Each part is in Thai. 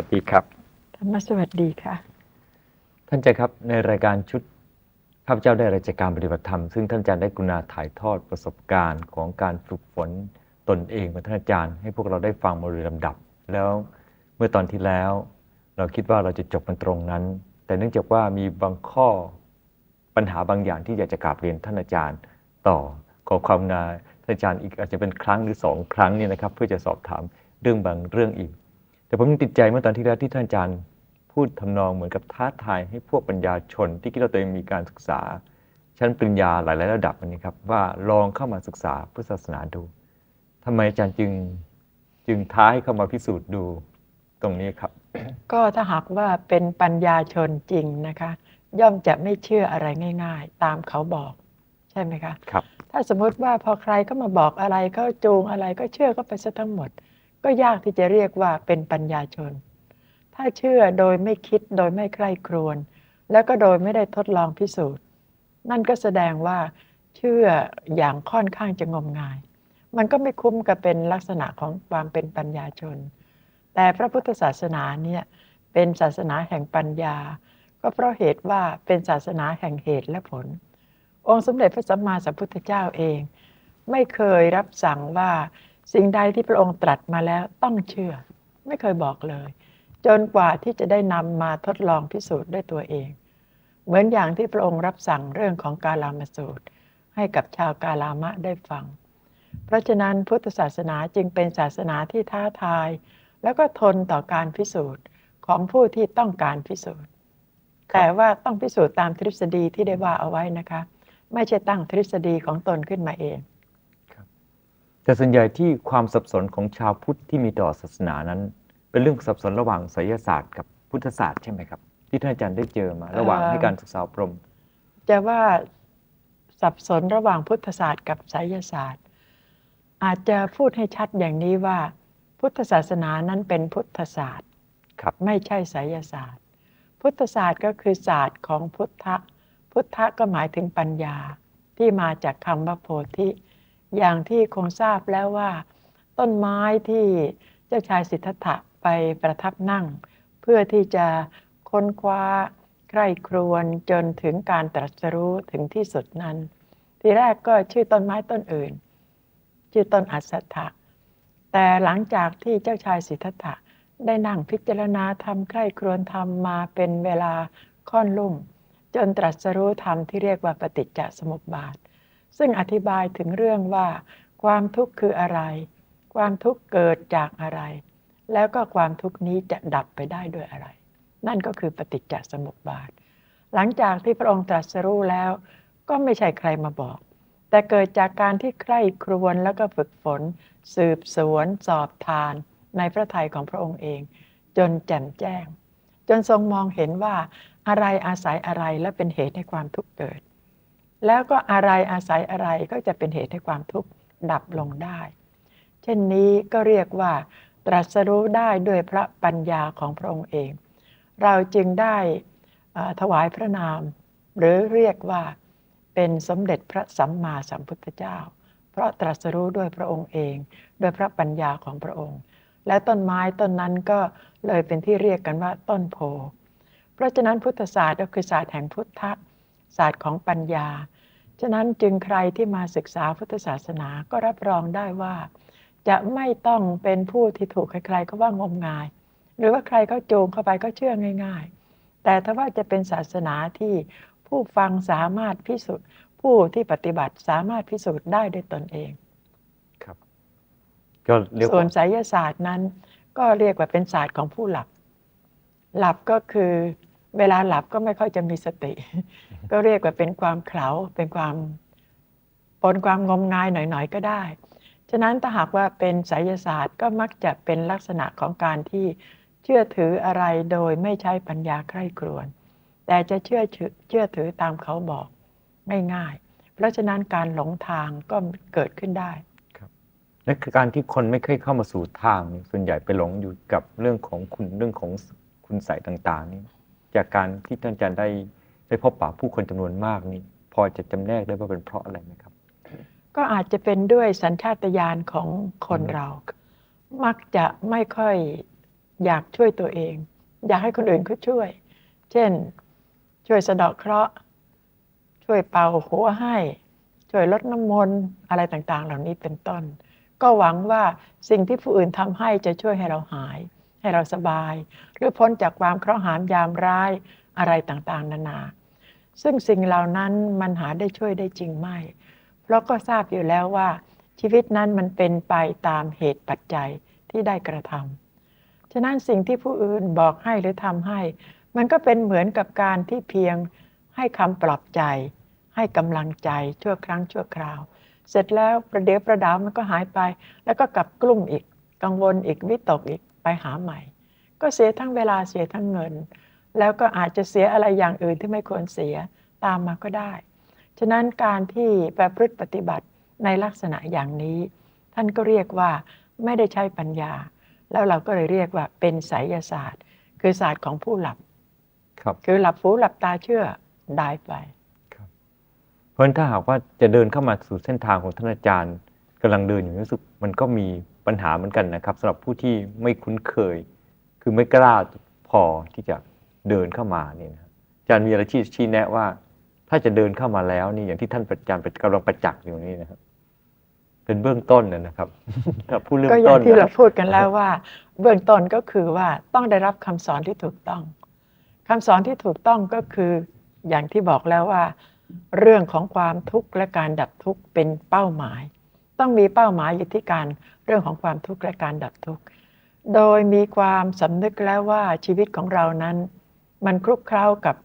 วัสดีครับธรรมสวัสดีค่ะ ท่านอาจารย์ครับในรายการชุดข้าพเจ้าได้รายการปฏิบัติธรรมซึ่งท่านอาจารย์ได้กรุณาถ่ายทอดประสบการณ์ของการฝึกฝนตนเองของท่านอาจารย์ ให้พวกเราได้ฟังมาโดยลำดับ แล้วเมื่อตอนที่แล้ว เราคิดว่าเราจะจบกันตรงนั้น แต่เนื่องจากว่ามีบางข้อปัญหาบางอย่างที่อยากจะกราบเรียนท่านอาจารย์ ต่อขอความนาท่านอาจารย์อีกอาจจะเป็นครั้งหรือสองครั้งเนี่ยนะครับ เพื่อจะสอบถามเรื่องบางเรื่องอีก แต่ผมยังติดใจเมื่อตอนที่แล้วที่ท่านอาจารย์พูดทำนองเหมือนกับท้าทายให้พวกปัญญาชน ที่คิดว่าตัวเองมีการศึกษา ชั้นปริญญาหลายๆระดับนี้ครับ ว่าลองเข้ามาศึกษาพุทธศาสนาดูทำไมอาจารย์จึงจึงท้าให้เข้ามาพิสูจน์ดูตรงนี้ครับ ก็ถ้าหากว่าเป็นปัญญาชนจริงนะคะ ย่อมจะไม่เชื่ออะไรง่าย ๆ ตามเขาบอกใช่ไหมคะครับ ถ้าสมมติว่าพอใครก็มาบอกอะไรเขาจูงอะไรก็เชื่อก็ไปซะทั้งหมด ก็ยากที่จะเรียกว่าเป็นปัญญาชน ถ้าเชื่อโดยไม่คิดโดยไม่ใคร่ครวญแล้วก็โดยไม่ได้ทดลองพิสูจน์ นั่นก็แสดงว่าเชื่ออย่างค่อนข้างจะงมงาย มันก็ไม่คุ้มกับเป็นลักษณะของความเป็นปัญญาชน แต่พระพุทธศาสนาเนี่ยเป็นศาสนาแห่งปัญญา ก็เพราะเหตุว่าเป็นศาสนาแห่งเหตุและผล องค์สมเด็จพระสัมมาสัมพุทธเจ้าเอง ไม่เคยรับสั่งว่า สิ่งใดที่พระองค์ตรัสมาแล้วต้องเชื่อ ไม่เคยบอกเลย จนกว่าที่จะได้นำมาทดลองพิสูจน์ด้วยตัวเอง เหมือนอย่างที่พระองค์รับสั่งเรื่องของกาลามสูตร ให้กับชาวกาลามะได้ฟัง เพราะฉะนั้นพุทธศาสนาจึงเป็นศาสนาที่ท้าทาย แล้วก็ทนต่อการพิสูจน์ของผู้ที่ต้องการพิสูจน์ แต่ว่าต้องพิสูจน์ตามทฤษฎีที่ได้ว่าเอาไว้นะคะ ไม่ใช่ตั้งทฤษฎีของตนขึ้นมาเอง แต่ส่วนใหญ่ที่ความสับสนของชาวพุทธที่มีต่อศาสนานั้น เป็นเรื่องสับสนระหว่างไสยศาสตร์กับพุทธศาสตร์ใช่ไหมครับ ที่ท่านอาจารย์ได้เจอมา ระหว่างเอ่อให้การศึกษาอบรม จะว่าสับสนระหว่างพุทธศาสตร์กับไสยศาสตร์ อาจจะพูดให้ชัดอย่างนี้ว่า พุทธศาสนานั้นเป็นพุทธศาสตร์ครับไม่ใช่ไสยศาสตร์ พุทธศาสตร์ก็คือศาสตร์ของพุทธะพุทธะก็หมายถึงปัญญาที่มาจากคำว่าโพธิ อย่างที่คงทราบแล้วว่า ต้นไม้ที่เจ้าชายสิทธัตถะไปประทับนั่ง เพื่อที่จะค้นคว้าใคร่ครวญจนถึงการตรัสรู้ถึงที่สุดนั้น ทีแรกก็ชื่อต้นไม้ต้นอื่น ชื่อต้นอัสสัทะแต่หลังจากที่เจ้าชายสิทธัตถะได้นั่งพิจารณาทำใคร่ครวญทำมาเป็นเวลาค่อนลุ่งจนตรัสรู้ธรรมที่เรียกว่าปฏิจจสมุปบาท ซึ่งอธิบายถึงเรื่องว่า ความทุกข์คืออะไร ความทุกข์เกิดจากอะไร แล้วก็ความทุกข์นี้จะดับไปได้ด้วยอะไร นั่นก็คือปฏิจจสมุปบาท หลังจากที่พระองค์ตรัสรู้แล้ว ก็ไม่ใช่ใครมาบอก แต่เกิดจากการที่ใคร่ครวญแล้วก็ฝึกฝน สืบสวน สอบทาน ในพระทัยของพระองค์เอง จนแจ่มแจ้ง จนทรงมองเห็นว่าอะไรอาศัยอะไรและเป็นเหตุให้ความทุกข์เกิด แล้วก็อะไรอาศัยอะไรก็จะเป็นเหตุให้ความทุกข์ดับลงได้ เช่นนี้ก็เรียกว่า ตรัสรู้ได้ด้วยพระปัญญาของพระองค์เอง เราจึงได้ถวายพระนาม หรือเรียกว่าเป็นสมเด็จพระสัมมาสัมพุทธเจ้า เพราะตรัสรู้ด้วยพระองค์เองด้วยพระปัญญาของพระองค์ และต้นไม้ต้นนั้นก็เลยเป็นที่เรียกกันว่าต้นโพ เพราะฉะนั้นพุทธศาสตร์ก็คือศาสตร์แห่งพุทธะ ศาสตร์ของปัญญา ฉะนั้นจึงใครที่มาศึกษาพุทธศาสนาก็รับรองได้ว่า จะไม่ต้องเป็นผู้ที่ถูกใครๆก็ว่างมงาย หรือว่าใครก็โจงเข้าไปก็เชื่อง่าย ๆ แต่ถ้าว่าจะเป็นศาสนาที่ผู้ฟังสามารถพิสูจน์ผู้ที่ปฏิบัติสามารถพิสูจน์ได้ด้วยตนเองครับก็เรียกส่วนว่าไสยศาสตร์นั้น ก็เรียกว่าเป็นศาสตร์ของผู้หลับ หลับก็คือเวลาหลับก็ไม่ค่อยจะมีสติ ก็เรียกว่าเป็นความเขลาเป็นความปนความงมงายหน่อยๆก็ได้ ฉะนั้นถ้าหากว่าเป็นไสยศาสตร์ก็มักจะเป็นลักษณะของการที่เชื่อถืออะไรโดยไม่ใช้ปัญญาใคร่ครวญแต่จะเชื่อเชื่อถือตามเขาบอกง่ายๆ เพราะฉะนั้นการหลงทางก็เกิดขึ้นได้นั่นคือการที่คนไม่เคยเข้ามาสู่ทาง ส่วนใหญ่ไปหลงอยู่กับเรื่องของคุณเรื่องของคุณใสยต่าง ๆ นี่จากการที่ท่านอาจารย์ได้ ได้พบปะผู้คนจำนวนมากนี่พอจะจำแนกได้ว่าเป็นเพราะอะไรไหมครับ ก็อาจจะเป็นด้วยสัญชาตญาณของคนเรา มักจะไม่ค่อยอยากช่วยตัวเอง อยากให้คนอื่นเขาช่วย เช่น ช่วยสะเดาะเคราะห์ ช่วยเป่าหัวให้ ช่วยลดน้ำมนต์อะไรต่างๆ เหล่านี้เป็นต้น ก็หวังว่าสิ่งที่ผู้อื่นทำให้จะช่วยให้เราหาย ให้เราสบาย หรือพ้นจากความเคราะห์หามยามร้ายอะไรต่างๆ นานา ซึ่งสิ่งเหล่านั้นมันหาได้ช่วยได้จริงไม่ เพราะก็ทราบอยู่แล้วว่า ชีวิตนั้นมันเป็นไปตามเหตุปัจจัยที่ได้กระทำฉะนั้นสิ่งที่ผู้อื่นบอกให้หรือทำให้ มันก็เป็นเหมือนกับการที่เพียงให้คำปลอบใจ ให้กำลังใจชั่วครั้งชั่วคราว เสร็จแล้วประเดี๋ยวประดาวมันก็หายไป แล้วก็กลับกลุ้มอีก กังวลอีกวิตกอีกไปหาใหม่ ก็เสียทั้งเวลาเสียทั้งเงิน แล้วก็อาจจะเสียอะไรอย่างอื่นที่ไม่ควรเสียตามมาก็ได้ ฉะนั้นการที่ประพฤติปฏิบัติในลักษณะอย่างนี้ ท่านก็เรียกว่าไม่ได้ใช้ปัญญา แล้วเราก็เลยเรียกว่าเป็นไสยศาสตร์ คือศาสตร์ของผู้หลับครับคือหลับหูหลับตาเชื่อได้ไปเพราะฉะนั้นถ้าหากว่าจะเดินเข้ามาสู่เส้นทางของท่านอาจารย์กำลังเดินอยู่รู้สึกมันก็มีปัญหาเหมือนกันนะครับสำหรับผู้ที่ไม่คุ้นเคย คือไม่กล้าพอที่จะ เดินเข้ามาเนี่ยนะอาจารย์มีอะไรที่ชี้แนะว่า ถ้าจะเดินเข้ามาแล้วนี่อย่างที่ท่านอาจารย์กำลังประจักษ์อยู่นี่นะครับเป็นเบื้องต้นนะนะครับถ้าผู้เริ่มก็อย่าต้งนที่เราพูดกันแล้วว่า เบื้องต้นก็คือว่าต้องได้รับคำสอนที่ถูกต้องคำสอนที่ถูกต้องก็คืออย่างที่บอกแล้วว่า เรื่องของความทุกข์และการดับทุกข์เป็นเป้าหมาย ต้องมีเป้าหมายอยู่ที่การเรื่องของความทุกข์และการดับทุกข์โดยมีความสำนึกแล้วว่าชีวิตของเรานั้น มันคลุกเคล้ากับ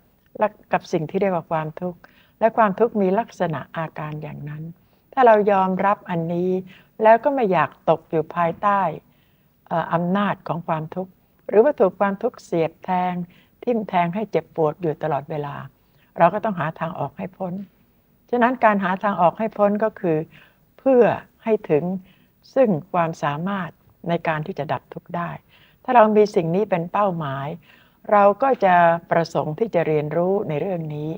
กับสิ่งที่เรียกว่าความทุกข์ และความทุกข์มีลักษณะอาการอย่างนั้น ถ้าเรายอมรับอันนี้ แล้วก็ไม่อยากตกอยู่ภายใต้อออำนาจของความทุกข์ หรือว่าถูกความทุกข์เสียบแทง ทิ่มแทงให้เจ็บปวดอยู่ตลอดเวลา เราก็ต้องหาทางออกให้พ้น ฉะนั้นการหาทางออกให้พ้นก็คือ เพื่อให้ถึงซึ่งความสามารถในการที่จะดับทุกข์ได้ ถ้าเรามีสิ่งนี้เป็นเป้าหมาย เราก็จะประสงค์ที่จะเรียนรู้ในเรื่องนี้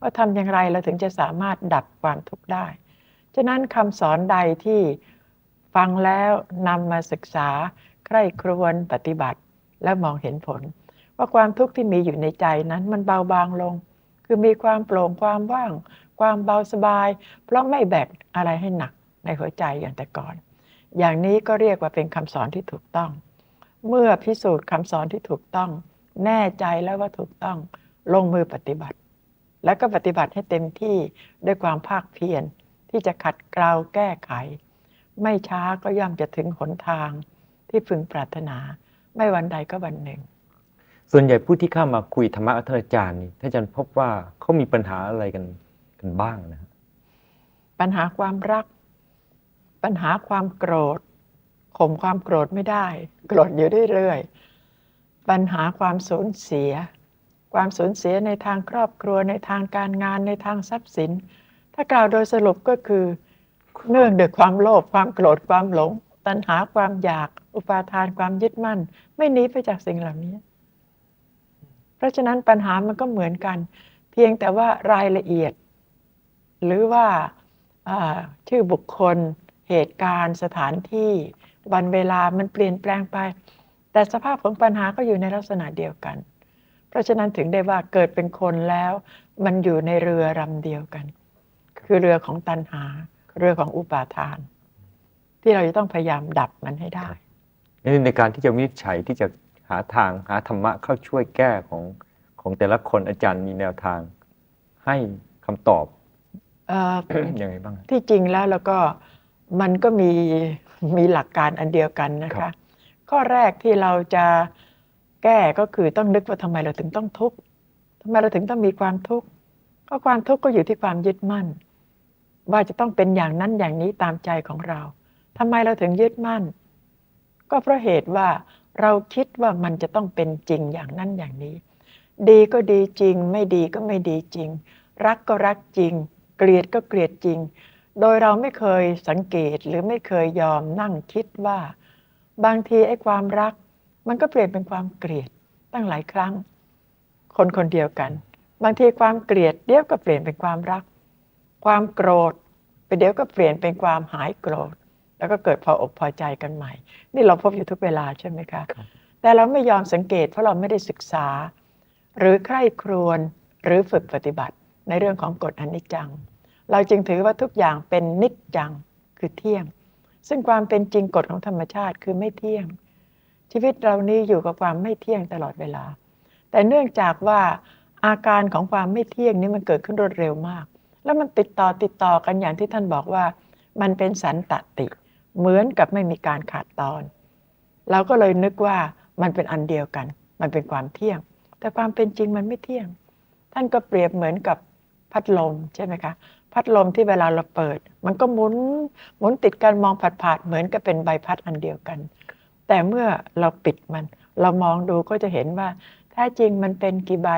ว่าทำอย่างไรเราถึงจะสามารถดับความทุกข์ได้ ฉะนั้นคำสอนใดที่ฟังแล้วนำมาศึกษา ใคร่ครวญปฏิบัติ และมองเห็นผล ว่าความทุกข์ที่มีอยู่ในใจนั้นมันเบาบางลง คือมีความโปร่งความว่าง ความเบาสบาย เพราะไม่แบกอะไรให้หนักในหัวใจอย่างแต่ก่อน อย่างนี้ก็เรียกว่าเป็นคำสอนที่ถูกต้อง เมื่อพิสูจน์คำสอนที่ถูกต้อง แน่ใจแล้วว่าถูกต้องลงมือปฏิบัติ แล้วก็ปฏิบัติให้เต็มที่ด้วยความภาคเพียรที่จะขัดเกลาแก้ไข ไม่ช้าก็ย่อมจะถึงหนทางที่พึงปรารถนา ไม่วันใดก็วันหนึ่ง ส่วนใหญ่ผู้ที่เข้ามาคุยธรรมะกับท่านอาจารย์นี่ท่านอาจารย์พบว่าเขามีปัญหาอะไรกันกันบ้างนะฮะปัญหาความรัก ปัญหาความโกรธข่มความโกรธไม่ได้ โกรธอยู่เรื่อยๆ ปัญหาความสูญเสีย ความสูญเสียในทางครอบครัวในทางการงานในทางทรัพย์สิน ถ้ากล่าวโดยสรุปก็คือเนื่องด้วยความโลภความโกรธความหลง ตัณหาความอยาก อุปาทานความยึดมั่น ไม่หนีไปจากสิ่งเหล่านี้ เพราะฉะนั้นปัญหามันก็เหมือนกัน เพียงแต่ว่ารายละเอียด หรือว่าอ่าชื่อบุคคล เหตุการณ์ สถานที่วันเวลามันเปลี่ยนแปลงไป แต่สภาพของปัญหาก็อยู่ในลักษณะเดียวกัน เพราะฉะนั้นถึงได้ว่าเกิดเป็นคนแล้ว มันอยู่ในเรือลำเดียวกัน คือเรือของตัณหา เรือของอุปาทาน ที่เราจะต้องพยายามดับมันให้ได้นี่ในการที่จะวินิจฉัยที่จะหาทางหาธรรมะเข้าช่วยแก้ของของแต่ละคนอาจารย์มีแนวทางให้คำตอบเอ่อยังไงบ้างฮะที่จริงแล้วแล้วก็มันก็มีมีหลักการอันเดียวกันนะครัคะบ ข้อแรกที่เราจะแก้ก็คือต้องนึกว่าทำไมเราถึงต้องทุกข์ทำไมเราถึงต้องมีความทุกข์ก็ความทุกข์ก็อยู่ที่ความยึดมั่น ว่าจะต้องเป็นอย่างนั้นอย่างนี้ตามใจของเราทำไมเราถึงยึดมั่น ก็เพราะเหตุว่าเราคิดว่ามันจะต้องเป็นจริงอย่างนั้นอย่างนี้ ดีก็ดีจริง ไม่ดีก็ไม่ดีจริง รักก็รักจริง เกลียดก็เกลียดจริง โดยเราไม่เคยสังเกตหรือไม่เคยยอมนั่งคิดว่า บางทีไอ้ความรัก มันก็เปลี่ยนเป็นความเกลียดตั้งหลายครั้ง คนคนเดียวกัน บางทีความเกลียดเดี๋ยวก็เปลี่ยนเป็นความรัก ความโกรธไปเดี๋ยวก็เปลี่ยนเป็นความหายโกรธ แล้วก็เกิดพออกพอใจกันใหม่ นี่เราพบอยู่ทุกเวลาใช่ไหมคะครับแต่แต่เราไม่ยอมสังเกตเพราะเราไม่ได้ศึกษา หรือใคร่ครวญหรือฝึกปฏิบัติในเรื่องของกฎอนิจจัง เราจึงถือว่าทุกอย่างเป็นนิจจังคือเที่ยง ซึ่งความเป็นจริงกฎของธรรมชาติคือไม่เที่ยง ชีวิตเรานี้อยู่กับความไม่เที่ยงตลอดเวลา แต่เนื่องจากว่าอาการของความไม่เที่ยงนี้มันเกิดขึ้นรวดเร็วมาก แล้วมันติดต่อติดต่อกันอย่างที่ท่านบอกว่า มันเป็นสันตติ เหมือนกับไม่มีการขาดตอน เราก็เลยนึกว่ามันเป็นอันเดียวกัน มันเป็นความเที่ยง แต่ความเป็นจริงมันไม่เที่ยง ท่านก็เปรียบเหมือนกับพัดลมใช่ไหมคะ พัดลมที่เวลาเราเปิด มันก็หมุนหมุนติดกันมองผาดๆเหมือนกับเป็นใบพัดอันเดียวกัน แต่เมื่อเราปิดมัน เรามองดูก็จะเห็นว่าแท้จริงมันเป็นกี่ใบ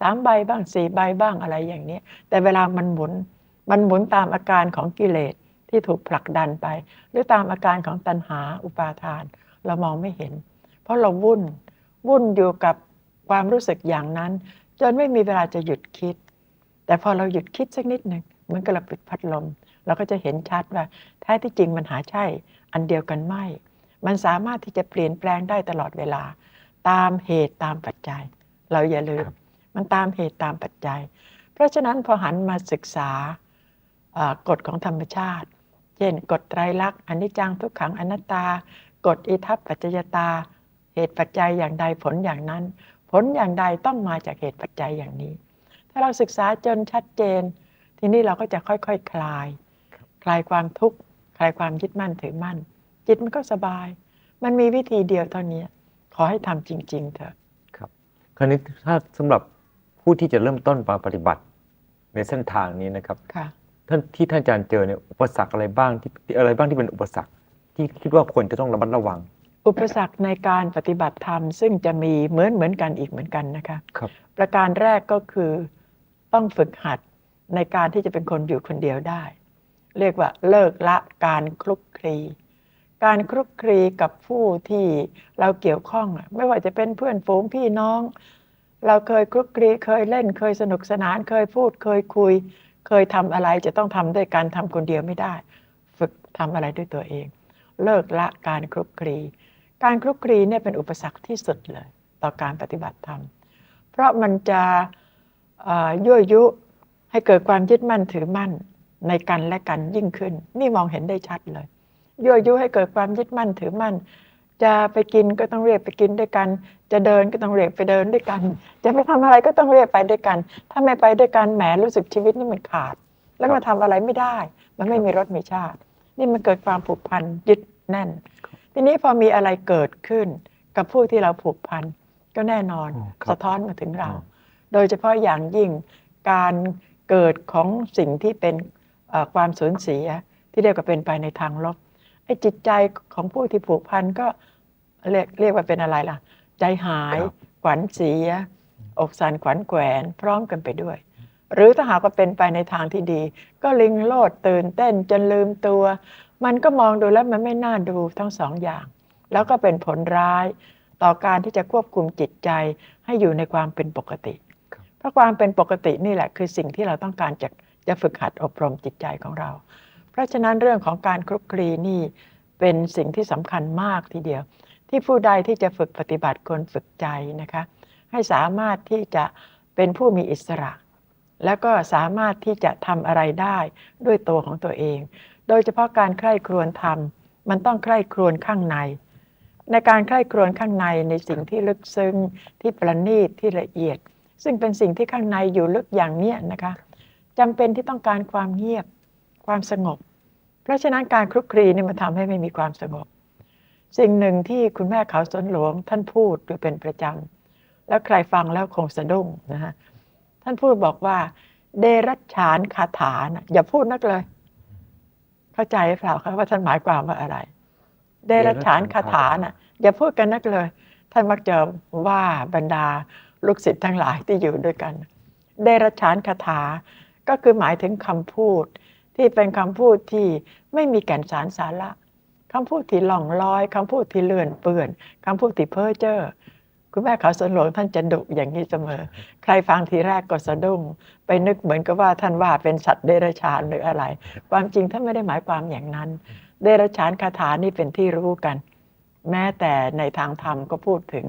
สามใบบ้างสี่ใบบ้างอะไรอย่างนี้ แต่เวลามันหมุนมันหมุนตามอาการของกิเลสที่ถูกผลักดันไป หรือตามอาการของตัณหาอุปาทาน เรามองไม่เห็น เพราะเราวุ่นวุ่นอยู่กับความรู้สึกอย่างนั้น จนไม่มีเวลาจะหยุดคิด แต่พอเราหยุดคิดสักนิดหนึ่ง เหมือนกับเราปิดพัดลม เราก็จะเห็นชัดว่าแท้ที่จริงมันหาใช่อันเดียวกันไม่ มันสามารถที่จะเปลี่ยนแปลงได้ตลอดเวลา ตามเหตุตามปัจจัย เราอย่าลืม มันตามเหตุตามปัจจัย เพราะฉะนั้นพอหันมาศึกษาเอ่อกฎของธรรมชาติ เช่นกฎไตรลักษณ์อนิจจังทุกขังอนัตตากฎอิทัปปัจจยตา เหตุปัจจัยอย่างใดผลอย่างนั้น ผลอย่างใดต้องมาจากเหตุปัจจัยอย่างนี้ ถ้าเราศึกษาจนชัดเจน ทีนี้เราก็จะค่อยๆคคลาย คลายความทุกข์คลายความยึดมั่นถือมั่น จิตมันก็สบาย มันมีวิธีเดียวเท่านี้ขอให้ทำจริง ๆ เถอะครับ คราวนี้ถ้าสำหรับผู้ที่จะเริ่มต้นมาปฏิบัติในเส้นทางนี้นะครับค่ะท่านที่ท่านอาจารย์เจอเนี่ยอุปสรรคอะไรบ้างที่ที่อะไรบ้างที่เป็นอุปสรรค ที่คิดว่าควรจะต้องระมัดระวัง อุปสรรคในการปฏิบัติธรรม ซึ่งจะมีเหมือนเหมือนกันอีกเหมือนกันนะคะครับประการแรกก็คือต้องฝึกหัด ในการที่จะเป็นคนอยู่คนเดียวได้ เรียกว่าเลิกละการคลุกคลี การคลุกคลีกับผู้ที่เราเกี่ยวข้องอะไม่ว่าจะเป็นเพื่อนฝูงพี่น้อง เราเคยคลุกคลีเคยเล่นเคยสนุกสนาน เคยพูดเคยคุย เคยทำอะไรจะต้องทำด้วยการทำคนเดียวไม่ได้ ฝึกทำอะไรด้วยตัวเอง เลิกละการคลุกคลีการคลุกคลีเนี่ยเป็นอุปสรรคที่สุดเลย ต่อการปฏิบัติธรรม เพราะมันจะยั่วยุ ให้เกิดความยึดมั่นถือมั่นในกันและกันยิ่งขึ้น นี่มองเห็นได้ชัดเลยยั่วยุให้เกิดความยึดมั่นถือมั่น จะไปกินก็ต้องเรียกไปกินด้วยกัน จะเดินก็ต้องเรียกไปเดินด้วยกัน จะไปทำอะไรก็ต้องเรียกไปด้วยกัน ถ้าไม่ไปด้วยกันแหมรู้สึกชีวิตนี่มันขาด แล้วมาทำอะไรไม่ได้ มันไม่มีรสมีชาติ นี่มันเกิดความผูกพันยึดแน่น ทีนี้พอมีอะไรเกิดขึ้นกับผู้ที่เราผูกพันก็แน่นอนอ๋อครับสะท้อนมาถึงเราอ๋อโดยเฉพาะอย่างยิ่งการ เกิดของสิ่งที่เป็นเอ่อความสูญเสียที่เรียกว่าเป็นไปในทางลบไอ้จิตใจของผู้ที่ผูกพันก็เรียกเรียกว่าเป็นอะไรล่ะ ใจหายครับขวัญเสีย อกสั่นขวัญแขวน พร้อมกันไปด้วย หรือถ้าหากว่าเป็นไปในทางที่ดี ก็ลิงโลดตื่นเต้นจนลืมตัว มันก็มองดูแล้วมันไม่น่าดูทั้งสองอย่าง แล้วก็เป็นผลร้ายต่อการที่จะควบคุมจิตใจให้อยู่ในความเป็นปกติครับ เพราะความเป็นปกตินี่แหละคือสิ่งที่เราต้องการจะจะฝึกหัดอบรมจิตใจของเรา เพราะฉะนั้นเรื่องของการคลุกคลีนี่เป็นสิ่งที่สำคัญมากทีเดียว ที่ผู้ใดที่จะฝึกปฏิบัติควรฝึกใจนะคะให้สามารถที่จะเป็นผู้มีอิสระ แล้วก็สามารถที่จะทำอะไรได้ด้วยตัวของตัวเอง โดยเฉพาะการใคร่ครวญทำมันต้องใคร่ครวญข้างใน ในการใคร่ครวญข้างในในสิ่งที่ลึกซึ้งที่ประณีตที่ละเอียด ซึ่งเป็นสิ่งที่ข้างในอยู่ลึกอย่างเนี้ยนะคะจำเป็นที่ต้องการความเงียบความสงบ เพราะฉะนั้นการคลุกคลีนี่มันทำให้ไม่มีความสงบ สิ่งหนึ่งที่คุณแม่เขาสนหลวงท่านพูดอยู่เป็นประจำแล้วใครฟังแล้วคงสะดุ้งนะฮะท่านพูดบอกว่า เดรัจฉานคาถานะอย่าพูดนักเลย เข้าใจหรือเปล่าครับว่าท่านหมายความว่าอะไร เดรัจฉานคาถาน่ะอย่าพูดกันนักเลย ท่านมักจะว่าบรรดา ลูกศิษย์ทั้งหลายที่อยู่ด้วยกันเดรัจฉานคาถา ก็คือหมายถึงคำพูด ที่เป็นคำพูดที่ไม่มีแก่นสารสาระคำพูดที่หล่องลอยคำพูดที่เลื่อนเปื่อนคำพูดที่เพ้อเจ้อคุณแม่เขาสนหลวงท่านจะดุอย่างนี้เสมอ ใครฟังทีแรกก็สะดุ้ง ไปนึกเหมือนกับว่าท่านว่าเป็นสัตว์เดรัจฉานหรืออะไร ความจริงท่านไม่ได้หมายความอย่างนั้น เดรัจฉานคาถานี่เป็นที่รู้กัน แม้แต่ในทางธรรมก็พูดถึง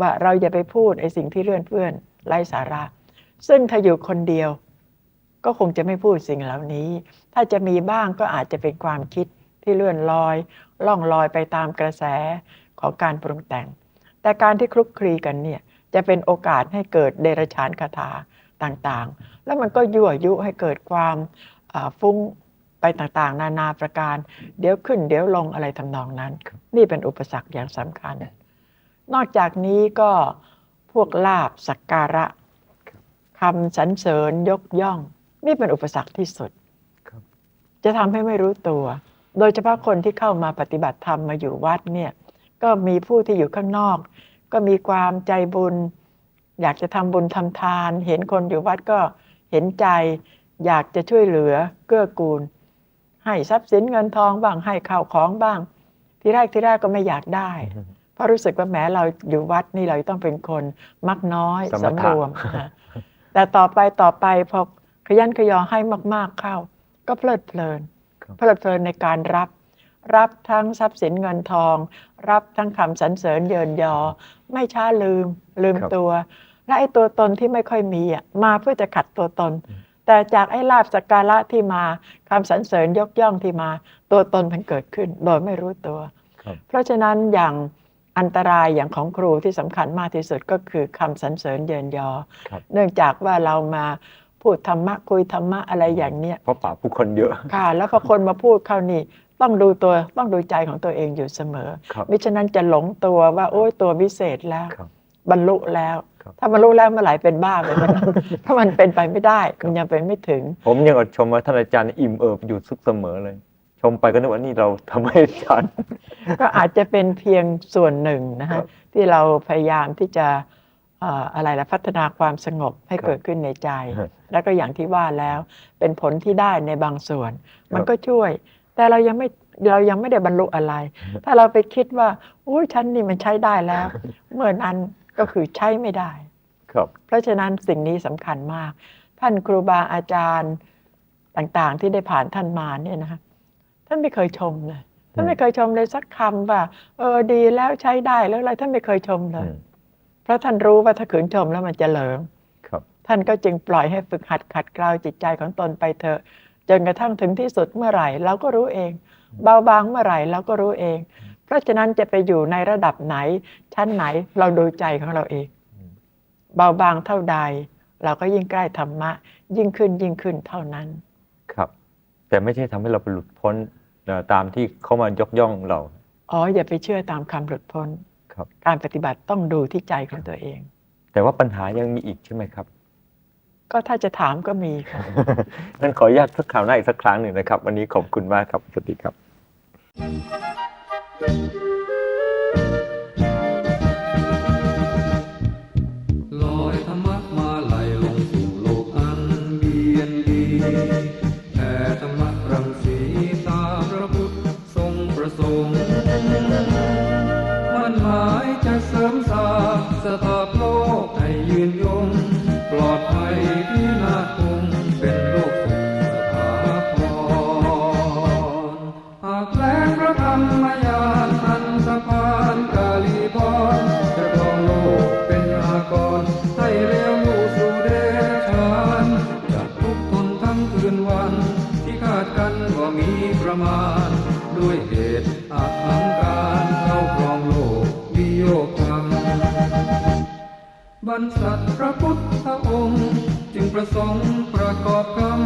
ว่าเราอย่าไปพูดไอ้สิ่งที่เลื่อนเพื่อนไร้สาระ ซึ่งถ้าอยู่คนเดียว ก็คงจะไม่พูดสิ่งเหล่านี้ ถ้าจะมีบ้างก็อาจจะเป็นความคิดที่เลื่อนลอย ล่องลอยไปตามกระแสของการปรุงแต่ง แต่การที่คลุกคลีกันเนี่ยจะเป็นโอกาสให้เกิดเดรัจฉานคาถาต่างๆ แล้วมันก็ยั่วยุให้เกิดความฟุ้งไปต่างๆ นานาประการ เดี๋ยวขึ้นเดี๋ยวลงอะไรทำนองนั้น นี่เป็นอุปสรรคอย่างสำคัญ นอกจากนี้ก็พวกลาบสักการะคำสรรเสริญยกย่อง นี่เป็นอุปสรรคที่สุดครับจะทำให้ไม่รู้ตัว โดยเฉพาะคนที่เข้ามาปฏิบัติธรรมมาอยู่วัดเนี่ยก็มีผู้ที่อยู่ข้างนอก ก็มีความใจบุญ อยากจะทำบุญทำทาน เห็นคนอยู่วัดก็เห็นใจ อยากจะช่วยเหลือเกื้อกูล ให้ทรัพย์สินเงินทองบ้างให้ข้าวของบ้าง ที่แรกที่แรกก็ไม่อยากได้ เพราะรู้สึกว่าแม้เราอยู่วัดนี่เราต้องเป็นคนมักน้อยสมถะสำรวมนะแต่ต่อไปต่อไปพอขยันขยอให้มาก ๆเข้า ก็เพลิดเพลินครับเพลิดเพลินในการรับ รับทั้งทรัพย์สินเงินทอง รับทั้งคำสรรเสริญเยินยอ ไม่ช้าลืม ลืมครับตัว และไอ้ตัวตนที่ไม่ค่อยมีอะมาเพื่อจะขัดตัวตน แต่จากไอ้ลาบสักการะที่มาคำสรรเสริญยกย่องที่มา ตัวตนมันเกิดขึ้น โดยไม่รู้ตัวครับเพราะฉะนั้นอย่าง อันตรายอย่างของครูที่สำคัญมากที่สุดก็คือคำสรรเสริญเยินยอครับเนื่องจากว่าเรามาพูดธรรมะคุยธรรมะอะไรอย่างเนี้ยเพราะป่าผู้คนเยอะค่ะ แล้วพอคนมาพูดเข้านี่ต้องดูตัวต้องดูใจของตัวเองอยู่เสมอครับมิฉะนั้นจะหลงตัวว่าโอ้ยตัววิเศษแล้วครับบรรลุแล้วครับถ้าบรรลุแล้วเมื่อไหร่เป็นบ้าไปเมื่อนั้นถ้ามันเป็นไปไม่ได้มันยังเป็นไม่ถึง ผมยังอดชมว่าท่านอาจารย์อิ่มเอิบอยู่สุขเสมอเลยช มไปก็นึกว่านี่เราทำให้อาจารย์ก็อาจจะเป็นเพียงส่วนหนึ่งนะครัฮะบที่เราพยายามที่จะเอ่ออะไรละพัฒนาความสงบให้ครับเกิดขึ้นในใจฮะแล้วก็อย่างที่ว่าแล้วเป็นผลที่ได้ในบางส่วน มันครับก็ช่วย แต่เรายังไม่เรายังไม่ได้บรรลุอะไร ถ้าเราไปคิดว่าอุ้ยฉันนี่มันใช้ได้แล้ว เมื่อนั้นก็คือใช้ไม่ได้ ครับ เพราะฉะนั้นสิ่งนี้สำคัญมาก ท่านครูบาอาจารย์ต่างๆ ที่ได้ผ่านท่านมาเนี่ยนะคะ ท่านไม่เคยชมเลยท่านไม่เคยชมเลยสักคำว่า เออดีแล้วใช้ได้แล้วอะไรท่านไม่เคยชมเลอืยมเพราะท่านรู้ว่าถ้าขืนชมแล้วมันจะเหลิงครับท่านก็จึงปล่อยให้ฝึกหัดขัดเกลาจิตใจของตนไปเถอะจนกระทั่งถึงที่สุดเมื่อไหร่เราก็รู้เอง เบาบางเมื่อไหร่เราก็รู้เอง เพราะฉะนั้นจะไปอยู่ในระดับไหน ชั้นไหนเราดูใจของเราเองอืมเบาบางเท่าใด เราก็ยิ่งใกล้ธรรมะ ยิ่งขึ้นยิ่งขึ้นเท่านั้นครับ แต่ไม่ใช่ทำให้เราไปหลุดพ้นเอ่อตามที่เขามายกย่องเรา อ๋ออย่าไปเชื่อตามคำหลุดพ้นครับการปฏิบัติต้องดูที่ใจของตัวเอง แต่ว่าปัญหายังมีอีกใช่ไหมครับ ก็ถ้าจะถามก็มีค่ะงั้นขออนุญาตสักคราวหน้าอีกสักครั้งหนึ่งนะครับ วันนี้ขอบคุณมากครับสวัสดีครับล รรษัทพระพุทธองค์ จึงประสงค์ประกอบกรรม